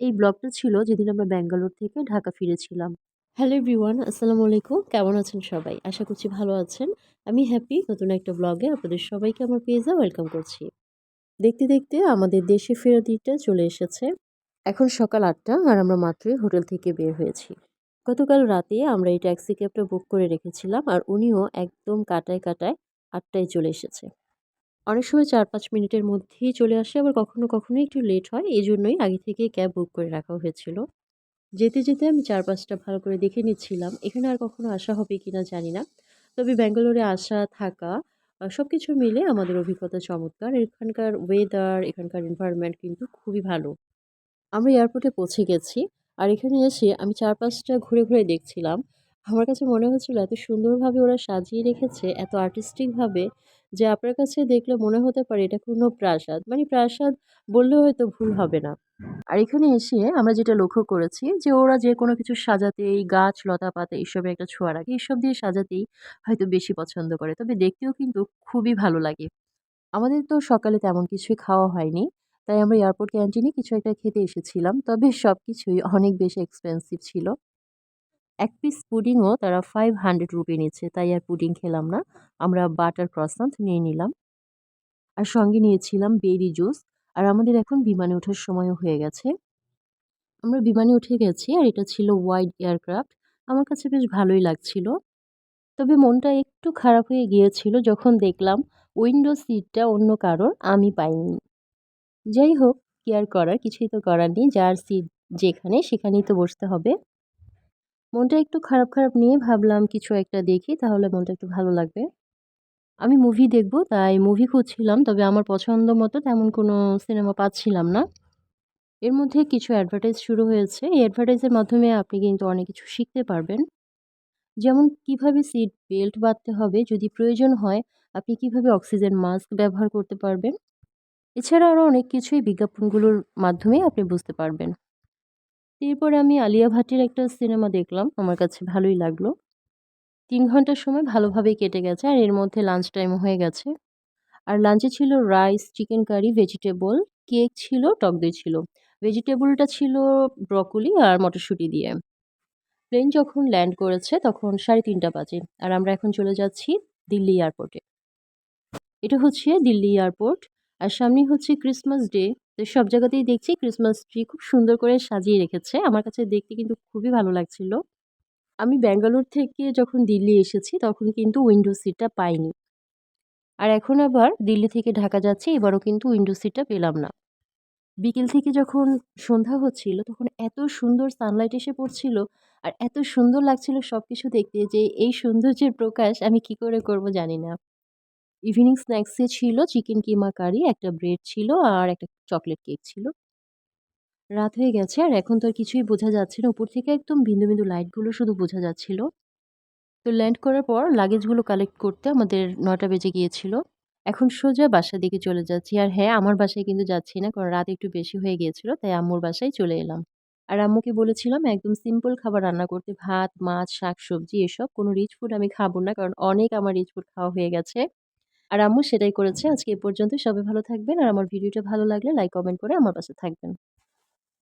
এই ব্লগটা ছিল যেদিন আমরা ব্যাঙ্গালোর থেকে ঢাকা ফিরেছিলাম। হ্যালো এভরিওয়ান, আসসালামু আলাইকুম। কেমন আছেন সবাই? আশা করছি ভালো আছেন। আমি হ্যাপি নতুন একটা ব্লগে আপনাদের সবাইকে আমার পেজে ওয়েলকাম করছি। দেখতে, দেখতে আমাদের দেশে ফেরার দিনটা চলে এসেছে। এখন সকাল আটটা আর আমরা মাত্রই হোটেল থেকে বের হয়েছি। গতকাল রাতে আমরা এই ট্যাক্সি ক্যাবটা বুক করে রেখেছিলাম আর উনিও একদম কাটায় কাটায় আটটায় চলে এসেছে। অনেক সময় ৪-৫ মিনিটের মধ্যেই চলে আসে আবার কখনো, কখনো একটু লেট হয়। এই জন্যই আগে থেকেই ক্যাব বুক করে রাখা হয়েছিল। যেতে, যেতে আমি চার পাঁচটা ভালো করে দেখে নিচ্ছিলাম। এখানে আর কখনো আসা হবে কিনা জানি না। তবে ব্যাঙ্গালোরে আসা, থাকা সব কিছু মিলে আমাদের অভিজ্ঞতা চমৎকার। এখানকার ওয়েদার, এখানকার এনভায়রনমেন্ট কিন্তু খুবই ভালো। আমরা এয়ারপোর্টে পৌঁছে গেছি। আর এখানে এসে আমি চার পাঁচটা ঘুরে, ঘুরে দেখছিলাম। আমার কাছে মনে হচ্ছিল এত সুন্দরভাবে ওরা সাজিয়ে রেখেছে, এত আর্টিস্টিক ভাবে যে আপনার কাছে দেখলে মনে হতে পারে এটা কোনো প্রাসাদ। মানে প্রাসাদ বললেও হয়তো ভুল হবে না। আর এখানে এসে আমরা যেটা লক্ষ্য করেছি যে ওরা যে কোনো কিছু সাজাতেই গাছ, লতাপাতা এসবে একটা ছোঁয়া রাখে। এসব দিয়ে সাজাতেই হয়তো বেশি পছন্দ করে। তবে দেখতেও কিন্তু খুবই ভালো লাগে। আমাদের তো সকালে তেমন কিছুই খাওয়া হয়নি। তাই আমরা এয়ারপোর্ট ক্যান্টিনে কিছু একটা খেতে এসেছিলাম। তবে সব কিছুই অনেক বেশি এক্সপেন্সিভ ছিল। এক পিস পুডিংও তারা ৳500 নিচ্ছে। তাই আর পুডিং খেলাম না। আমরা বাটার ক্রসান্ট নিয়ে নিলাম। আর সঙ্গে নিয়েছিলাম বেরি জুস। আর আমাদের এখন বিমানে ওঠার সময়ও হয়ে গেছে। আমরা বিমানে উঠে গেছি আর এটা ছিল ওয়াইড এয়ারক্রাফট। আমার কাছে বেশ ভালোই লাগছিল। তবে মনটা একটু খারাপ হয়ে গিয়েছিল যখন দেখলাম উইন্ডো সিটটা অন্য কারোর, আমি পাইনি। যাই হোক, কেয়ার করার, কিছুই তো করার নেই। যার সিট যেখানে সেখানেই তো বসতে হবে। মনটা একটু খারাপ, খারাপ নিয়ে ভাবলাম কিছু একটা দেখি তাহলে মনটা একটু ভালো লাগবে। আমি মুভি দেখব তাই মুভি খুঁজছিলাম। তবে আমার পছন্দ মতো তেমন কোনো সিনেমা পাচ্ছিলাম না। এর মধ্যে কিছু অ্যাডভার্টাইজ শুরু হয়েছে। এই অ্যাডভার্টাইজের মাধ্যমে আপনি কিন্তু অনেক কিছু শিখতে পারবেন। যেমন কীভাবে সিট বেল্ট বাঁধতে হবে, যদি প্রয়োজন হয় আপনি কীভাবে অক্সিজেন মাস্ক ব্যবহার করতে পারবেন। এছাড়া আরও অনেক কিছুই বিজ্ঞাপনগুলোর মাধ্যমে আপনি বুঝতে পারবেন। এরপরে আমি আলিয়া ভাটের একটা সিনেমা দেখলাম। আমার কাছে ভালোই লাগল। তিন ঘণ্টার সময় ভালোভাবেই কেটে গেছে আর এর মধ্যে লাঞ্চ টাইম হয়ে গেছে। আর লাঞ্চে ছিল rice, chicken curry, vegetable, cake ছিল, টক দই ছিল। ভেজিটেবলটা ছিল ব্রকোলি আর মটরশুঁটি দিয়ে। প্লেন যখন ল্যান্ড করেছে তখন ৩:৩০ বাজে। আর আমরা এখন চলে যাচ্ছি দিল্লি এয়ারপোর্টে। এটা হচ্ছে দিল্লি এয়ারপোর্ট। আর সামনেই হচ্ছে ক্রিসমাস ডে। তো সব জায়গাতেই দেখছি ক্রিসমাস ট্রি খুব সুন্দর করে সাজিয়ে রেখেছে। আমার কাছে দেখতে কিন্তু খুবই ভালো লাগছিল। আমি ব্যাঙ্গালোর থেকে যখন দিল্লি এসেছি তখন কিন্তু উইন্ডো সিটটা পাইনি। আর এখন আবার দিল্লি থেকে ঢাকা যাচ্ছি, এবারও কিন্তু উইন্ডো সিটটা পেলাম না। বিকেল থেকে যখন সন্ধ্যা হচ্ছিল তখন এত সুন্দর সানলাইট এসে পড়ছিল আর এত সুন্দর লাগছিল সব কিছু দেখতে যে এই সৌন্দর্যের প্রকাশ আমি কি করে করব জানি না। ইভিনিং স্ন্যাক্সে ছিল চিকেন কিমা কারি, একটা ব্রেড ছিল আর একটা চকলেট কেক ছিল। রাত হয়ে গেছে আর এখন তো আর কিছুই বোঝা যাচ্ছে না। উপর থেকে একদম বিন্দু, বিন্দু লাইটগুলো শুধু বোঝা যাচ্ছিল। তো ল্যান্ড করার পর লাগেজগুলো কালেক্ট করতে আমাদের নটা বেজে গিয়েছিল। এখন সোজা বাসার দিকে চলে যাচ্ছি। আর হ্যাঁ, আমার বাসায় কিন্তু যাচ্ছি না। কারণ রাত একটু বেশি হয়ে গিয়েছিল। তাই আম্মুর বাসায় চলে এলাম। আর আম্মুকে বলেছিলাম একদম সিম্পল খাবার রান্না করতে। ভাত, মাছ, শাক সবজি এসব। কোনো রিচ ফুড আমি খাব না। কারণ অনেক আমার রিচ ফুড খাওয়া হয়ে গেছে। আর আম্মু সেটাই করেছে। আজকে এ পর্যন্ত সবাই ভালো থাকবেন। আর আমার ভিডিওটা ভালো লাগলে লাইক, কমেন্ট করে আমার পাশে থাকবেন।